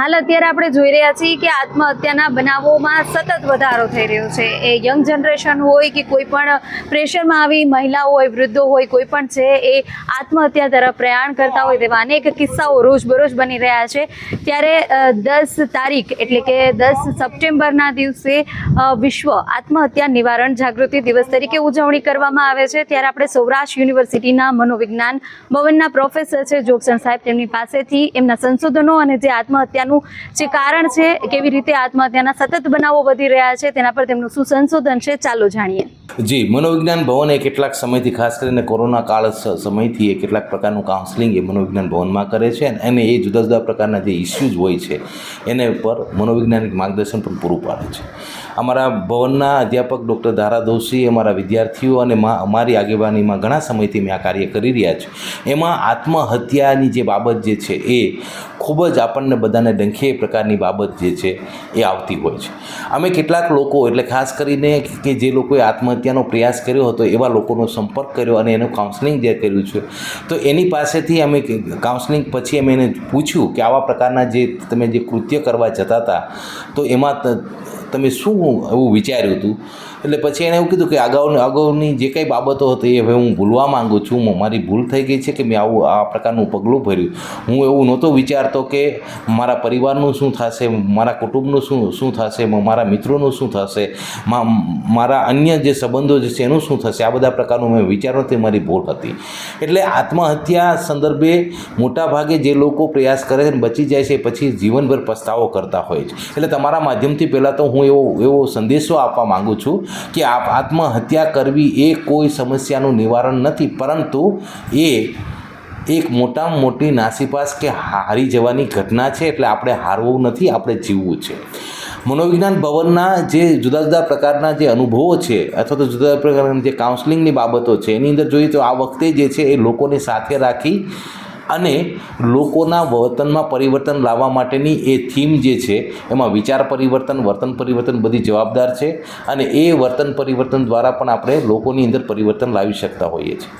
હાલ અત્યારે આપણે જોઈ રહ્યા છીએ કે આત્મહત્યાના બનાવોમાં સતત વધારો થઈ રહ્યો છે. એ યંગ જનરેશન હોય કે કોઈ પણ પ્રેશરમાં આવી મહિલાઓ હોય, વૃદ્ધો હોય, કોઈ પણ છે, એ આત્મહત્યા તરફ પ્રયાણ કરતા હોય તેવા અનેક કિસ્સાઓ રોજબરોજ બની રહ્યા છે. ત્યારે દસ તારીખ એટલે કે દસ સપ્ટેમ્બરના દિવસે વિશ્વ આત્મહત્યા નિવારણ જાગૃતિ દિવસ તરીકે ઉજવણી કરવામાં આવે છે. ત્યારે આપણે સૌરાષ્ટ્ર યુનિવર્સિટીના મનોવિજ્ઞાન ભવનના પ્રોફેસર છે જોગસણ સાહેબ. તેમની પાસેથી એમના સંશોધનો અને જે આત્મહત્યાનું જે કારણ છે, કેવી રીતે આત્મહત્યાના સતત બનાવો વધી રહ્યા છે, તેના પર તેમનું શું સંશોધન છે, ચાલો જાણીએ. જી, મનોવિજ્ઞાન ભવન એ કેટલાક સમયથી, ખાસ કરીને કોરોના કાળ સમયથી એ કેટલાક પ્રકારનું કાઉન્સલિંગ એ મનોવિજ્ઞાન ભવનમાં કરે છે અને એ જુદા જુદા પ્રકારના જે ઇસ્યુઝ હોય છે, એને ઉપર મનોવૈજ્ઞાનિક માર્ગદર્શન પણ પૂરું પાડે છે. અમારા ભવનના અધ્યાપક ડૉક્ટર ધારા દોશી, અમારા વિદ્યાર્થીઓ અને અમારી આગેવાનીમાં ઘણા સમયથી મેં આ કાર્ય કરી રહ્યા છે. એમાં આત્મહત્યાની જે બાબત જે છે એ ખૂબ જ આપણને બધાને ડંખે પ્રકારની બાબત જે છે એ આવતી હોય છે. અમે કેટલાક લોકો, એટલે ખાસ કરીને કે જે લોકોએ આત્મહત્યાનો પ્રયાસ કર્યો હતો, એવા લોકોનો સંપર્ક કર્યો અને એનું કાઉન્સલિંગ જે કર્યું છે, તો એની પાસેથી અમે કાઉન્સલિંગ પછી અમે એને પૂછ્યું કે આવા પ્રકારના જે તમે જે કૃત્ય કરવા જતા હતા, તો એમાં તમે શું એવું વિચાર્યું હતું? એટલે પછી એણે એવું કીધું કે અગાઉની અગાઉની જે કંઈ બાબતો હતી એ હવે હું ભૂલવા માંગુ છું. મારી ભૂલ થઈ ગઈ છે કે મેં આવું, આ પ્રકારનું પગલું ભર્યું. હું એવું નહોતો વિચારતો કે મારા પરિવારનું શું થશે, મારા કુટુંબનું શું શું થશે, મારા મિત્રોનું શું થશે મારા અન્ય જે સંબંધો જે છે એનું શું થશે, આ બધા પ્રકારનું મેં વિચારો તે મારી ભૂલ હતી. એટલે આત્મહત્યા સંદર્ભે મોટાભાગે જે લોકો પ્રયાસ કરે છે બચી જાય છે પછી જીવનભર પસ્તાવો કરતા હોય છે. એટલે તમારા માધ્યમથી પહેલાં તો હું એવો એવો સંદેશો આપવા માગું છું કે આપ આત્મહત્યા કરવી એ કોઈ સમસ્યાનું નિવારણ નથી, પરંતુ એ એક મોટામાં મોટી નાસીપાસ કે હારી જવાની ઘટના છે, એટલે આપણે હારવું નથી, આપણે જીવવું છે. મનોવિજ્ઞાન ભવનના જે જુદા જુદા પ્રકારના જે અનુભવો છે, અથવા તો જુદા જુદા પ્રકારના જે કાઉન્સલિંગની બાબતો છે, એની અંદર જોઈએ તો આ વખતે જે છે એ લોકોને સાથે રાખી અને લોકોના વર્તનમાં પરિવર્તન લાવવા માટેની એ થીમ જે છે, એમાં વિચાર પરિવર્તન, વર્તન પરિવર્તન બધી જવાબદાર છે અને એ વર્તન પરિવર્તન દ્વારા પણ આપણે લોકોની અંદર પરિવર્તન લાવી શકતા હોઈએ છીએ.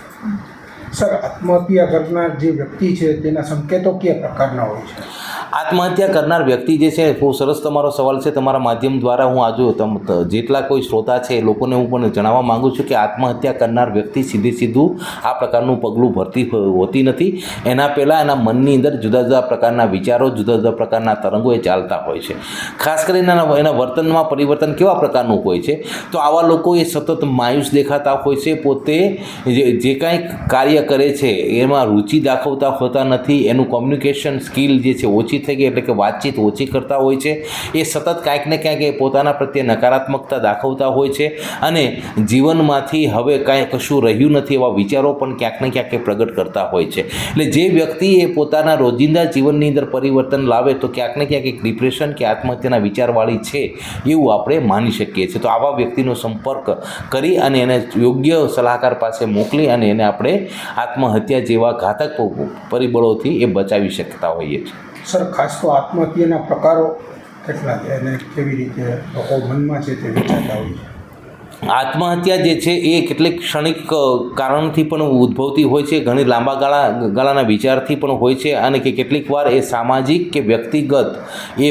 સર, આત્મહત્યા કરનાર જે વ્યક્તિ છે, તેના સંકેતો કયા પ્રકારના હોય છે? આત્મહત્યા કરનાર વ્યક્તિ જે છે બહુ સરસ તમારો સવાલ છે. તમારા માધ્યમ દ્વારા હું આજુ તમ જેટલા કોઈ શ્રોતા છે, એ લોકોને હું પણ જણાવવા માગું છું કે આત્મહત્યા કરનાર વ્યક્તિ સીધી સીધું આ પ્રકારનું પગલું ભરતી હોતી નથી. એના પહેલાં એના મનની અંદર જુદા જુદા પ્રકારના વિચારો, જુદા જુદા પ્રકારના તરંગો એ ચાલતા હોય છે. ખાસ કરીને એના વર્તનમાં પરિવર્તન કેવા પ્રકારનું હોય છે? તો આવા લોકો એ સતત માયુસ દેખાતા હોય છે, પોતે જે જે કાંઈ કાર્ય કરે છે, એમાં રુચિ દાખવતા હોતા નથી. એનું કોમ્યુનિકેશન સ્કિલ જે છે, ઓછી થઈ ગઈ એટલે કે વાતચીત ઓછી કરતા હોય છે. એ સતત કાંઈક ને ક્યાંક એ પોતાના પ્રત્યે નકારાત્મકતા દાખવતા હોય છે અને જીવનમાંથી હવે કાંઈ કશું રહ્યું નથી એવા વિચારો પણ ક્યાંક ને ક્યાંક એ પ્રગટ કરતા હોય છે. એટલે જે વ્યક્તિ એ પોતાના રોજિંદા જીવનની અંદર પરિવર્તન લાવે તો ક્યાંક ને ક્યાંક એક ડિપ્રેશન કે આત્મહત્યાના વિચારવાળી છે એવું આપણે માની શકીએ છીએ. તો આવા વ્યક્તિનો સંપર્ક કરી અને એને યોગ્ય સલાહકાર પાસે મોકલી અને એને આપણે આત્મહત્યા જેવા ઘાતક પરિબળોથી એ બચાવી શકતા હોઈએ છીએ. સર ખાસ તો આત્મહત્યાના પ્રકારો કેટલા છે અને કેવી રીતે લોકો મનમાં છે તે વિચારતા હોય છે. આત્મહત્યા જે છે એ કેટલીક ક્ષણિક કારણથી પણ ઉદ્ભવતી હોય છે, ઘણી લાંબા ગાળા, ગાળાના વિચારથી પણ હોય છે અને કે કેટલીક વાર એ સામાજિક કે વ્યક્તિગત એ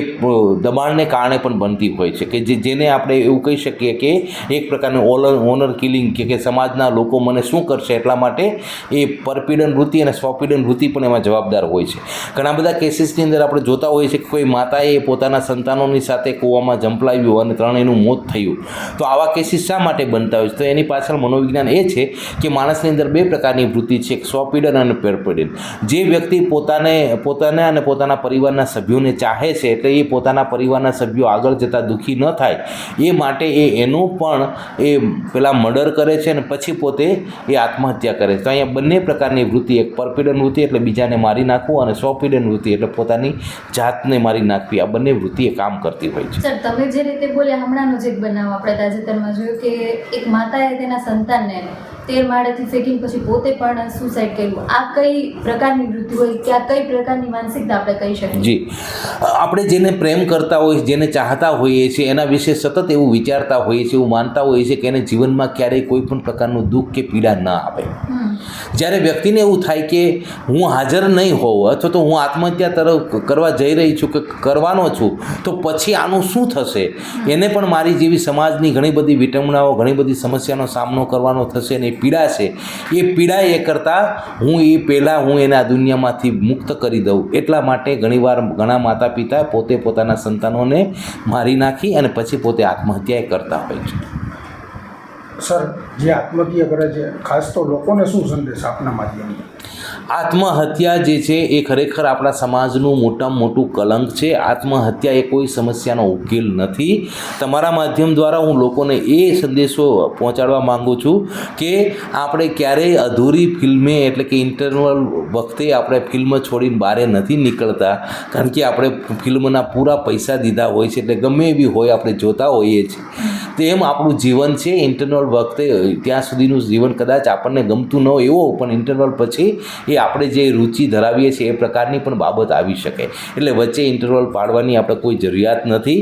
દબાણને કારણે પણ બનતી હોય છે. કે જે, જેને આપણે એવું કહી શકીએ કે એક પ્રકારનું ઓલર ઓનર કિલિંગ કે કે સમાજના લોકો મને શું કરશે એટલા માટે એ પરપીડન વૃત્તિ અને સ્વપીડન વૃત્તિ પણ એમાં જવાબદાર હોય છે. ઘણા બધા કેસીસની અંદર આપણે જોતા હોઈએ છીએ કે કોઈ માતાએ પોતાના સંતાનોની સાથે કૂવામાં ઝંપલાવ્યું અને ત્રણેયનું મોત થયું. તો આવા કેસીસ શા માટે બનતા હોય છે. તો એની પાછળ મનોવિજ્ઞાન એ છે કે માણસની અંદર બે પ્રકારની વૃત્તિ છે. એક સ્વપીડન અને પરપીડન. જે વ્યક્તિ પોતાને પોતાને અને પોતાના પરિવારના સભ્યોને ચાહે છે એટલે એ પોતાના પરિવારના સભ્યો આગળ જતાં દુઃખી ન થાય, એ માટે એ એનું પણ એ પેલા મર્ડર કરે છે અને પછી પોતે એ આત્મહત્યા કરે છે. તો અહીંયા બંને પ્રકારની વૃત્તિ, એક પરપીડન વૃત્તિ એટલે બીજાને મારી નાખવું અને સ્વપીડન વૃત્તિ એટલે પોતાની જાતને મારી નાખવી. આ બંને વૃત્તિ એ કામ કરતી હોય છે. સર, તમે જે રીતે બોલ્યા, હમણાંનો જે બનાવ આપણે તાજેતરમાં જોયું કે એક માતાએ તેના સંતાનને તેર માળેથી ફેંકીને પછી પોતે પણ સુસાઇડ કર્યું. આ કઈ પ્રકારની વૃદ્ધિ હોય કે આ કઈ પ્રકારની માનસિકતા આપણે કહી શકીએ? જી. આપણે જેને પ્રેમ કરતા હોઈએ જેને ચાહતા હોઈએ છીએ એના વિશે સતત એવું વિચારતા હોઈએ છીએ એવું માનતા હોઈએ છીએ કે એને જીવનમાં ક્યારેય કોઈ પણ પ્રકારનું દુઃખ કે પીડા ન આપે. જ્યારે વ્યક્તિને એવું થાય કે હું હાજર નહીં હોઉં અથવા તો હું આત્મહત્યા તરફ કરવા જઈ રહી છું કે કરવાનો છું, તો પછી આનું શું થશે? એને પણ મારી જેવી સમાજની ઘણી બધી વિટંબણાઓ ઘણી બધી સમસ્યાનો સામનો કરવાનો થશે અને પીડા છે. એ પીડા એ કરતાં હું એ પહેલાં હું એને આ દુનિયામાંથી મુક્ત કરી દઉં. એટલા માટે ઘણીવાર ઘણા માતા પિતા પોતે પોતાના સંતાનોને મારી નાખી અને પછી પોતે આત્મહત્યા કરતા હોય છે. સર, જે આત્મહત્યા કરે છે, ખાસ તો લોકોને શું સંદેશ આપના માધ્યમથી? આત્મહત્યા જે છે એ ખરેખર આપણા સમાજનું મોટામાં મોટું કલંક છે. આત્મહત્યા એ કોઈ સમસ્યાનો ઉકેલ નથી. તમારા માધ્યમ દ્વારા હું લોકોને એ સંદેશો પહોંચાડવા માગું છું કે આપણે ક્યારેય અધૂરી ફિલ્મે, એટલે કે ઇન્ટરવલ વખતે આપણે ફિલ્મ છોડીને બહાર નથી નીકળતા. કારણ કે આપણે ફિલ્મના પૂરા પૈસા દીધા હોય છે, એટલે ગમે એવી હોય આપણે જોતા હોઈએ છીએ. તેમ આપણું જીવન છે ઇન્ટરવલ વખતે ત્યાં સુધીનું જીવન કદાચ આપણને ગમતું ન એવો, પણ ઇન્ટરવલ પછી એ આપણે જે રુચિ ધરાવીએ છીએ એ પ્રકારની પણ બાબત આવી શકે. એટલે વચ્ચે ઇન્ટરવલ પાડવાની આપણે કોઈ જરૂરિયાત નથી.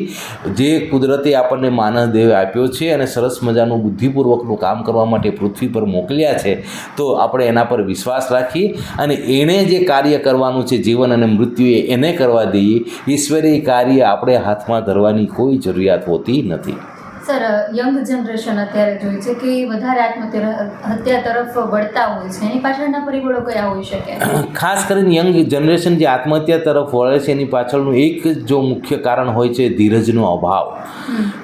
જે કુદરતે આપણને માનવ દેહ આપ્યો છે અને સરસ મજાનું બુદ્ધિપૂર્વકનું કામ કરવા માટે પૃથ્વી પર મોકલ્યા છે, તો આપણે એના પર વિશ્વાસ રાખી અને એણે જે કાર્ય કરવાનું છે, જીવન અને મૃત્યુ એને કરવા દઈએ. ઈશ્વરીય કાર્ય આપણે હાથમાં ધરવાની કોઈ જરૂરિયાત હોતી નથી. સર યંગ જનરેશન અત્યારે જોઈ છે કે વધારે આત્મહત્યા હત્યા તરફ વળતા હોય છે. એની પાછળના પરિબળો કયા હોઈ શકે? ખાસ કરીને યંગ જનરેશન જે આત્મહત્યા તરફ વળે છે એની પાછળનું એક જો મુખ્ય કારણ હોય છે ધીરજનો અભાવ.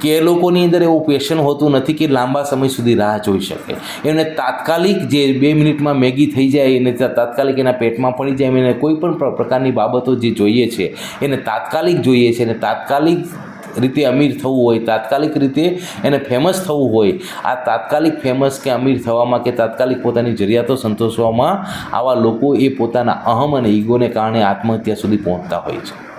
કે એ લોકોની અંદર એવું પેશન હોતું નથી કે લાંબા સમય સુધી રાહ જોઈ શકે. એમને તાત્કાલિક જે બે મિનિટમાં મેગી થઈ જાય એને તાત્કાલિક એના પેટમાં પડી જાય એને કોઈ પણ પ્રકારની બાબતો જે જોઈએ છે એને તાત્કાલિક જોઈએ છે અને તાત્કાલિક રીતે અમીર થવું હોય, તાત્કાલિક રીતે એને ફેમસ થવું હોય. આ તાત્કાલિક ફેમસ કે અમીર થવામાં કે તાત્કાલિક પોતાની જરૂરિયાતો સંતોષવામાં આવા લોકો એ પોતાના અહમ અને ઈગોને કારણે આત્મહત્યા સુધી પહોંચતા હોય છે.